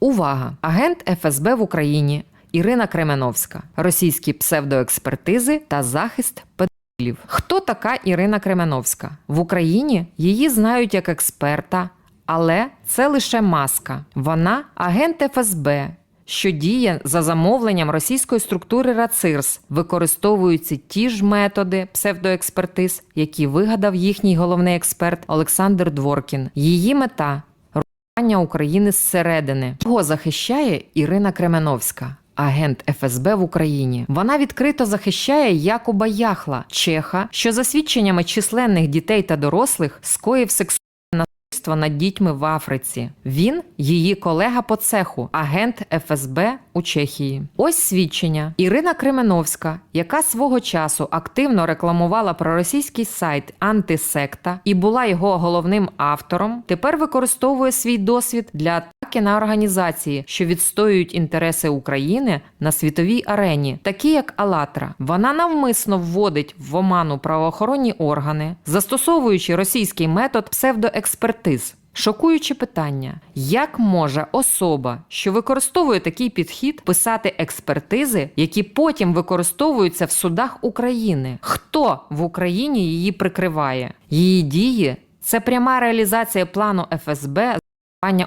Увага! Агент ФСБ в Україні Ірина Кременовська, російські псевдоекспертизи та захист педофілів. Хто така Ірина Кременовська? В Україні її знають як експерта, але це лише маска. Вона агент ФСБ. Що діє за замовленням російської структури РАЦИРС, використовуються ті ж методи псевдоекспертиз, які вигадав їхній головний експерт Олександр Дворкін. Її мета України зсередини. Його захищає Ірина Кременовська. Агент ФСБ в Україні вона відкрито захищає Якуба Яхла, чеха, що за свідченнями численних дітей та дорослих скоїв сексуальне насильство над дітьми в Африці. Він її колега по цеху, агент ФСБ у Чехії. Ось свідчення Ірина Кременовська, яка свого часу активно рекламувала проросійський сайт Антисекта і була його головним автором, тепер використовує свій досвід для атаки на організації, що відстоюють інтереси України на світовій арені, такі як Алатра. Вона навмисно вводить в оману правоохоронні органи, застосовуючи російський метод псевдоекспертиз. Шокуюче питання: як може особа, що використовує такий підхід, писати експертизи, які потім використовуються в судах України? Хто в Україні її прикриває? Її дії це пряма реалізація плану ФСБ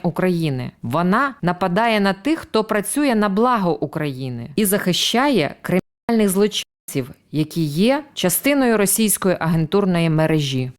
України вона нападає на тих, хто працює на благо України і захищає кримінальних злочинців, які є частиною російської агентурної мережі.